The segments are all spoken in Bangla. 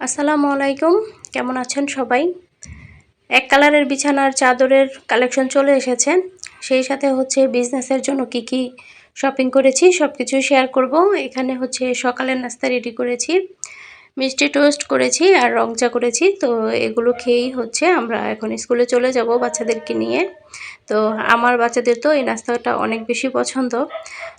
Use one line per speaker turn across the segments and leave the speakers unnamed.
আসসালামু আলাইকুম। কেমন আছেন সবাই? এক কালারের বিছানার চাদরের কালেকশন চলে এসেছে। সেই সাথে হচ্ছে বিজনেসের জন্য কি কি শপিং করেছি সব কিছু শেয়ার করব। এখানে হচ্ছে সকালের নাস্তা রেডি করেছি, মিষ্টি টোস্ট করেছি আর রং চা করেছি। তো এগুলো খেয়েই হচ্ছে আমরা এখন স্কুলে চলে যাব বাচ্চাদেরকে নিয়ে। তো আমার বাচ্চাদের তো এই নাস্তাটা অনেক বেশি পছন্দ।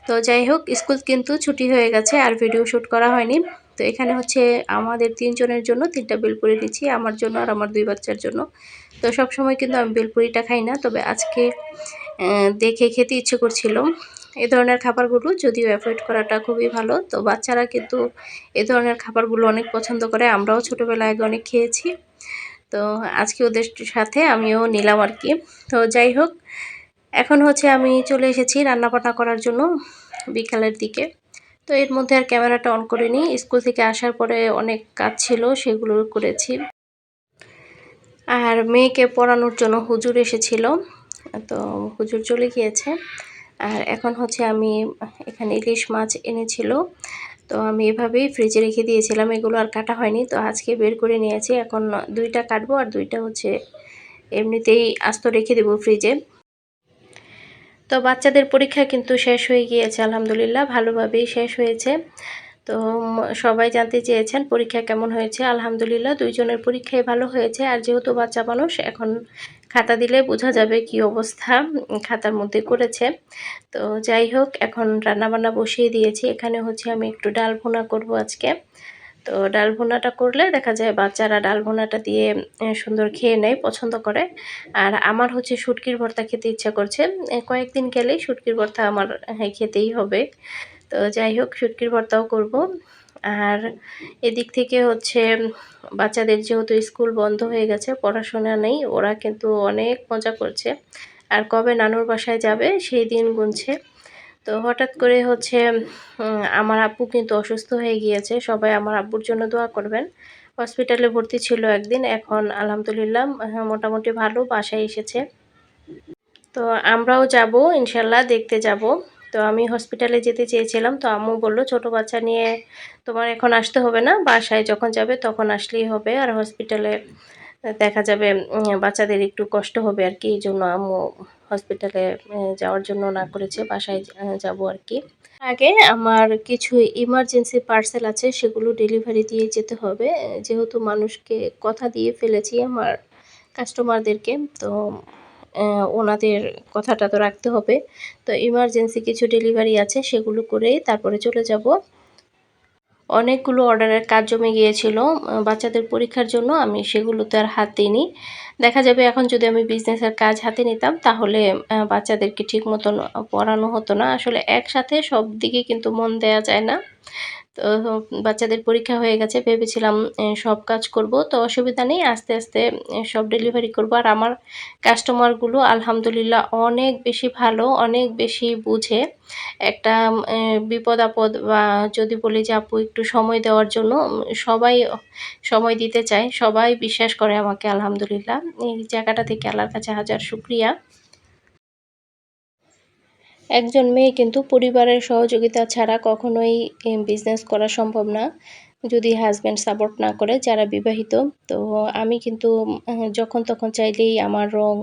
তো যাই হোক, স্কুল কিন্তু ছুটি হয়ে গেছে আর ভিডিও শ্যুট করা হয়নি। তো এখানে হচ্ছে আমাদের তিনজনের জন্য তিনটা বেলপুরি নিচ্ছি, আমার জন্য আর আমার দুই বাচ্চার জন্য। তো সব সময় কিন্তু আমি বেলপুরিটা খাই না, তবে আজকে দেখে খেতে ইচ্ছে করছিল। এ ধরনের খাবারগুলো যদিও অ্যাভয়েড করাটা খুবই ভালো, তো বাচ্চারা কিন্তু এ ধরনের খাবারগুলো অনেক পছন্দ করে, আমরাও ছোটোবেলায় আগে অনেক খেয়েছি। তো আজকে ওদের সাথে আমিও নিলাম আর কি। তো যাই হোক, এখন হচ্ছে আমি চলে এসেছি রান্নাবান্না করার জন্য বিকালের দিকে। তো এর মধ্যে আর ক্যামেরাটা অন করিনি। স্কুল থেকে আসার পরে অনেক কাজ ছিল, সেগুলো করেছি। আর মেয়েকে পড়ানোর জন্য হুজুর এসেছিল, তো হুজুর চলে গিয়েছে। আর এখন হচ্ছে আমি এখানে ইলিশ মাছ এনেছিল, তো আমি এভাবেই ফ্রিজে রেখে দিয়েছিলাম। এগুলো আর কাটা হয়নি, তো আজকে বের করে নিয়েছি এখন দুইটা কাটবো আর দুইটা হচ্ছে এমনিতেই আস্ত রেখে দেবো ফ্রিজে। তো বাচ্চাদের পরীক্ষা কিন্তু শেষ হয়ে গিয়েছে, আলহামদুলিল্লাহ, ভালোভাবেই শেষ হয়েছে। তো সবাই জানতে চেয়েছেন পরীক্ষা কেমন হয়েছে, আলহামদুলিল্লাহ, দুইজনের পরীক্ষায় ভালো হয়েছে, আর যেহেতু বাচ্চা মানুষ, এখন খাতা দিলে বোঝা যাবে কি অবস্থা খাতার মধ্যে করেছে। তো যাই হোক, এখন রান্নাবান্না বসিয়ে দিয়েছি, এখানে হচ্ছে আমি একটু ডাল ভুনা করব আজকে। তো ডাল ভুনাটা করলে দেখা যায় বাচ্চারা ডাল ভুনাটা দিয়ে সুন্দর খেয়ে নেয় পছন্দ করে। আর আমার হচ্ছে শুটকির ভর্তা খেতে ইচ্ছা করছে। কয়েকদিন গেলেই শুটকির ভর্তা আমার খেতেই হবে। তো যাই হোক, শুটকির ভর্তাও করব। আর এদিক থেকে হচ্ছে, বাচ্চাদের যেহেতু স্কুল বন্ধ হয়ে গেছে, পড়াশোনা নেই, ওরা কিন্তু অনেক মজা করছে। আর কবে নানুর বাসায় যাবে, সেই দিন গুনছে। তো হঠাৎ করে হচ্ছে আমার আব্বু কিন্তু অসুস্থ হয়ে গিয়েছে। সবাই আমার আব্বুর জন্য দোয়া করবেন। হসপিটালে ভর্তি ছিল একদিন, এখন আলহামদুলিল্লাহ মোটামুটি ভালো, বাসায় এসেছে। তো আমরাও যাব ইনশাল্লাহ দেখতে যাব। তো আমি হসপিটালে যেতে চেয়েছিলাম, তো আম্মু বলল, ছোট বাচ্চা নিয়ে তোমার এখন আসতে হবে না, বাসায় যখন যাবে তখন আসলেই হবে, আর হসপিটালে দেখা যাবে বাচ্চাদের একটু কষ্ট হবে আর কি, এই জন্য আম্মু হসপিটালে যাওয়ার জন্য না করেছে, বাসায় যাব আর কি। আগে আমার কিছু ইমার্জেন্সি পার্সেল আছে, সেগুলো ডেলিভারি দিয়ে যেতে হবে। যেহেতু মানুষকে কথা দিয়ে ফেলেছি আমার কাস্টমারদেরকে তো ওনাদের কথাটা তো রাখতে হবে। তো ইমার্জেন্সি কিছু ডেলিভারি আছে, সেগুলো করে তারপরে চলে যাব। অনেকগুলো অর্ডারের কাজ জমে গিয়েছিল বাচ্চাদের পরীক্ষার জন্য আমি সেগুলোতে আর হাত দিইনি। দেখা যাবে এখন যদি আমি বিজনেসের কাজ হাতে নিতাম, তাহলে বাচ্চাদেরকে ঠিক মতন পড়ানো হতো না। আসলে একসাথে সব দিকে কিন্তু মন দেয়া যায় না। তো বাচ্চাদের পরীক্ষা হয়ে গেছে, ভেবেছিলাম সব কাজ করব। তো অসুবিধা নেই, আস্তে আস্তে সব ডেলিভারি করব। আর আমার কাস্টমারগুলো আলহামদুলিল্লাহ অনেক বেশি ভালো, অনেক বেশি বুঝে। একটা বিপদ আপদ বা যদি বলি যে, আপু, একটু সময় দেওয়ার জন্য সবাই সময় দিতে চায়। সবাই বিশ্বাস করে আমাকে, আলহামদুলিল্লাহ। এই জায়গাটা থেকে আল্লাহর কাছে হাজার শুক্রিয়া। একজন মেয়ে কিন্তু পরিবারের সহযোগিতা ছাড়া কখনোই বিজনেস করা সম্ভব না। যদি হাজব্যান্ড সাপোর্ট না করে যারা বিবাহিত, তো আমি কিন্তু যখন তখন চাইলেই আমার রং,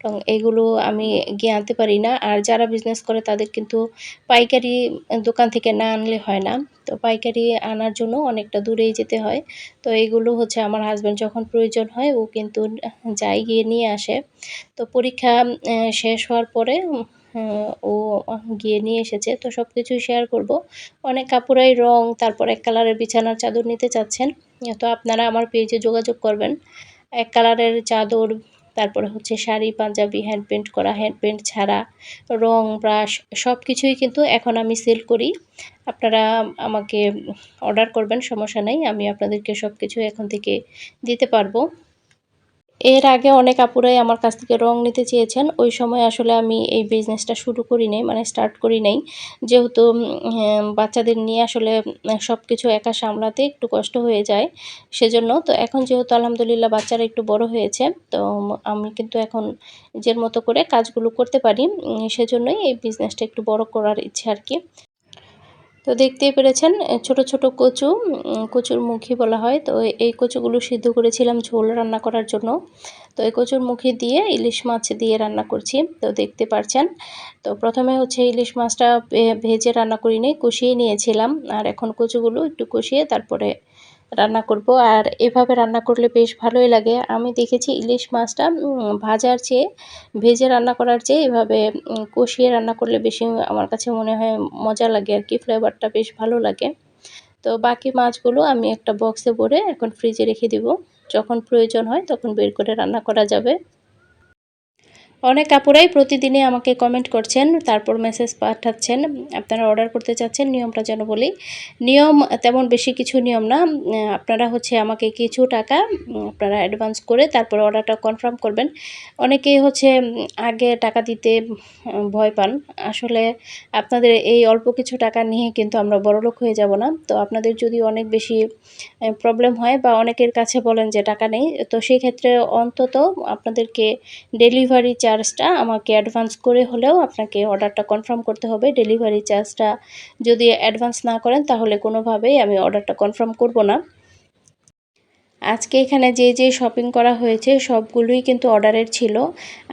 টং এগুলো আমি গিয়ে আনতে পারি না। আর যারা বিজনেস করে তাদের কিন্তু পাইকারি দোকান থেকে না আনলে হয় না। তো পাইকারি আনার জন্য অনেকটা দূরেই যেতে হয়। তো এইগুলো হচ্ছে আমার হাজব্যান্ড যখন প্রয়োজন হয়, ও কিন্তু যাই গিয়ে নিয়ে আসে। তো পরীক্ষা শেষ হওয়ার পরে ও গিয়ে নিয়ে এসেছে। তো সব কিছুই শেয়ার করব। অনেক কাপড়াই রং, তারপর এক কালারের বিছানার চাদর নিতে চাচ্ছেন। তো আপনারা আমার পেজে যোগাযোগ করবেন। এক কালারের চাদর, তারপরে হচ্ছে শাড়ি, পাঞ্জাবি হ্যান্ড পেন্ট করা হ্যান্ড পেন্ট ছাড়া, রং ব্রাশ সব কিছুই কিন্তু এখন আমি সেল করি। আপনারা আমাকে অর্ডার করবেন, সমস্যা নেই। আমি আপনাদেরকে সব কিছু এখন থেকে দিতে পারব। এর আগে অনেক আপুরাই আমার কাছ থেকে রং নিতে চেয়েছেন। ওই সময় আসলে আমি এই বিজনেসটা শুরু করি নাই মানে স্টার্ট করি নাই। যেহেতু বাচ্চাদের নিয়ে আসলে সব কিছু একা সামলাতে একটু কষ্ট হয়ে যায় সেজন্য। তো এখন যেহেতু আলহামদুলিল্লাহ বাচ্চারা একটু বড় হয়েছে, তো আমি কিন্তু এখন নিজের মতো করে কাজগুলো করতে পারি সেজন্যই এই বিজনেসটা একটু বড় করার ইচ্ছে আর কি। তো দেখতেই পেরেছেন ছোট ছোট কচু কচুর মুখী বলা হয়। তো এই কচুগুলো সিদ্ধ করেছিলাম ঝোল রান্না করার জন্য। তো এই কচুর মুখী দিয়ে ইলিশ মাছ দিয়ে রান্না করছি, তো দেখতে পারছেন। তো প্রথমে হচ্ছে ইলিশ মাছটা ভেজে রান্না করিনি, কষিয়ে নিয়েছিলাম। আর এখন কচুগুলো একটু কষিয়ে তারপরে রান্না করব। আর এভাবে রান্না করলে বেশ ভালোই লাগে। আমি দেখেছি ইলিশ মাছটা ভাজার চেয়ে, ভেজে রান্না করার চেয়ে এভাবে কষিয়ে রান্না করলে বেশি আমার কাছে মনে হয় মজা লাগে আর কি ফ্লেভারটা বেশ ভালো লাগে। তো বাকি মাছগুলো আমি একটা বক্সে ভরে এখন ফ্রিজে রেখে দিব। যখন প্রয়োজন হয় তখন বের করে রান্না করা যাবে। অনেক কাপুরাই প্রতিদিনে আমাকে কমেন্ট করছেন, তারপর মেসেজ পাঠাচ্ছেন, আপনারা অর্ডার করতে চাচ্ছেন, নিয়মটা যেন বলি। নিয়ম তেমন বেশি কিছু নিয়ম না আপনারা হচ্ছে আমাকে কিছু টাকা আপনারা অ্যাডভান্স করে তারপর অর্ডারটা কনফার্ম করবেন। অনেকেই হচ্ছে আগে টাকা দিতে ভয় পান। আসলে আপনাদের এই অল্প কিছু টাকা নিয়ে কিন্তু আমরা বড়লোক হয়ে যাব না। তো আপনাদের যদি অনেক বেশি প্রবলেম হয় বা অনেকের কাছে বলেন যে টাকা নেই, তো সেই ক্ষেত্রে অন্তত আপনাদেরকে ডেলিভারি চার্জটা আমাকে অ্যাডভান্স করে হলেও আপনাকে অর্ডারটা কনফার্ম করতে হবে ডেলিভারি চার্জটা যদি অ্যাডভান্স না করেন তাহলে কোনোভাবেই আমি অর্ডারটা কনফার্ম করব না। আজকে এখানে যে যে শপিং করা হয়েছে, সবগুলোই কিন্তু অর্ডারের ছিল।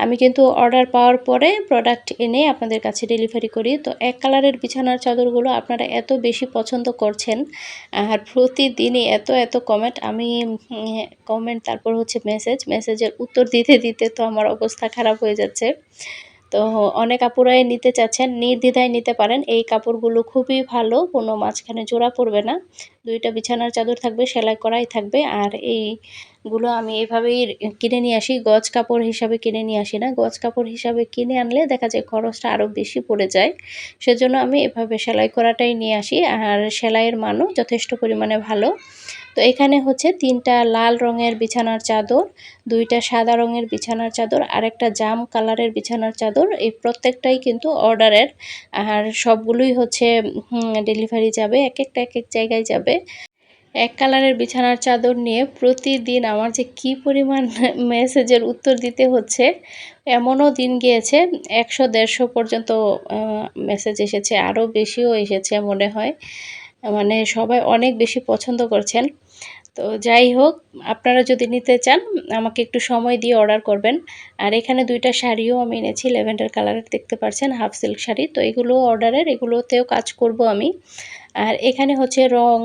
আমি কিন্তু অর্ডার পাওয়ার পরে প্রোডাক্ট এনে আপনাদের কাছে ডেলিভারি করি। তো এক কালারের বিছানার চাদরগুলো আপনারা এত বেশি পছন্দ করছেন, আর প্রতিদিনই এত এত কমেন্ট আমি কমেন্ট তারপর হচ্ছে মেসেজ মেসেজের উত্তর দিতে দিতে তো আমার অবস্থা খারাপ হয়ে যাচ্ছে। তো অনেক আপুরাই নিতে চাচ্ছেন, নির্দ্বিধায় নিতে পারেন। এই কাপড়গুলো খুবই ভালো, কোনো মাঝখানে জোড়া পড়বে না। দুইটা বিছানার চাদর থাকবে, সেলাই করাই থাকবে। আর এইগুলো আমি এভাবেই কিনে নিয়ে আসি। গজ কাপড় হিসাবে কিনে নিয়ে আসি না। গজ কাপড় হিসাবে কিনে আনলে দেখা যায় খরচটা আরও বেশি পড়ে যায়। সেজন্য আমি এভাবে সেলাই করাটাই নিয়ে আসি। আর সেলাইয়ের মানও যথেষ্ট পরিমাণে ভালো। তো এখানে হচ্ছে তিনটা লাল রঙের বিছানার চাদর, দুইটা সাদা রঙের বিছানার চাদর আর একটা জাম কালারের বিছানার চাদর। এই প্রত্যেকটাই কিন্তু অর্ডারের। আর সবগুলোই হচ্ছে ডেলিভারি যাবে। এক একটা এক এক জায়গায় যাবে। এক কালারের বিছানার চাদর নিয়ে প্রতিদিন আমার যে কি পরিমাণ মেসেজের উত্তর দিতে হচ্ছে, এমনও দিন গিয়েছে, একশো দেড়শো পর্যন্ত মেসেজ এসেছে, আরও বেশিও এসেছে মনে হয়। মানে সবাই অনেক বেশি পছন্দ করছেন। তো যাই হোক, আপনারা যদি নিতে চান, আমাকে একটু সময় দিয়ে অর্ডার করবেন। আর এখানে দুইটা শাড়িও আমি এনেছি, ল্যাভেন্ডার কালারের, দেখতে পাচ্ছেন, হাফ সিল্ক শাড়ি। তো এগুলো অর্ডারের এগুলোতেও কাজ করব আমি। আর এখানে হচ্ছে রং,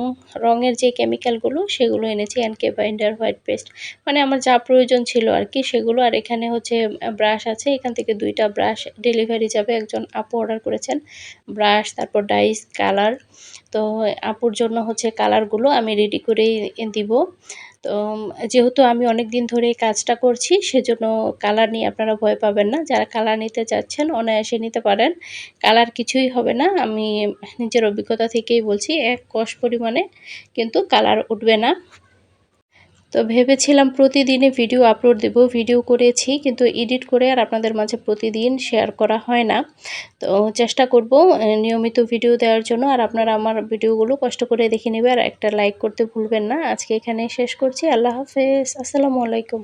রঙের যে কেমিক্যালগুলো সেগুলো এনেছি কে বাইন্ডার হোয়াইট পেস্ট মানে আমার যা প্রয়োজন ছিল আর কি, সেগুলো। আর এখানে হচ্ছে ব্রাশ আছে। এখান থেকে দুইটা ব্রাশ ডেলিভারি যাবে। একজন আপু অর্ডার করেছেন। ব্রাশ তারপর ডাইস কালার তো আপুর জন্য হচ্ছে কালারগুলো আমি রেডি করেই দিব। তো যেহেতু আমি অনেক দিন ধরে এই কাজটা করছি, সেজন্য কালার নিয়ে আপনারা ভয় পাবেন না। যারা কালার নিতে চাচ্ছেন, অনায়াসে নিতে পারেন। কালার কিছুই হবে না। আমি নিজের অভিজ্ঞতা থেকেই বলছি, এক কষ পরিমাণে কিন্তু কালার উঠবে না। তো ভেবেছিলাম প্রতিদিনে ভিডিও আপলোড দেব। ভিডিও করেছি কিন্তু এডিট করে আর আপনাদের মাঝে প্রতিদিন শেয়ার করা হয় না। তো চেষ্টা করব নিয়মিত ভিডিও দেওয়ার জন্য। আর আপনারা আমার ভিডিওগুলো কষ্ট করে দেখে নেবে আর একটা লাইক করতে ভুলবেন না। আজকে এখানে শেষ করছি। আল্লাহ হাফেজ। আসসালামু আলাইকুম।